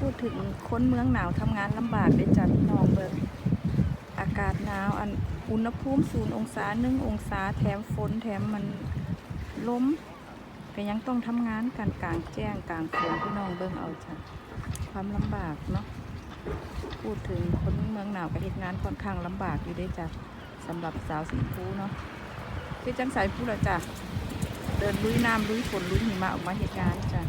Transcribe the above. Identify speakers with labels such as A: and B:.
A: พูดถึงคนเมืองหนาวทำงานลำบากได้จัดน้องเบิงอากาศหนาวอันอุณหภูมิศูนย์องศาหนึ่งองศาแถมฝนแถมมันล้มก็ยังต้องทำงานกันกลางแจ้งกลางฝนพี่น้องเบิ้งเอาจ้ะความลำบากเนาะพูดถึงคนเมืองหนาวก็เหตุงานค่อนข้างลำบากอยู่ได้จ้ะสำหรับสาวสีฟูเนาะคือจังสายฟูละจ้ะเดินลุยน้ำลุยฝนลุยหิมะออกมาเหตุการณ์จ้ะ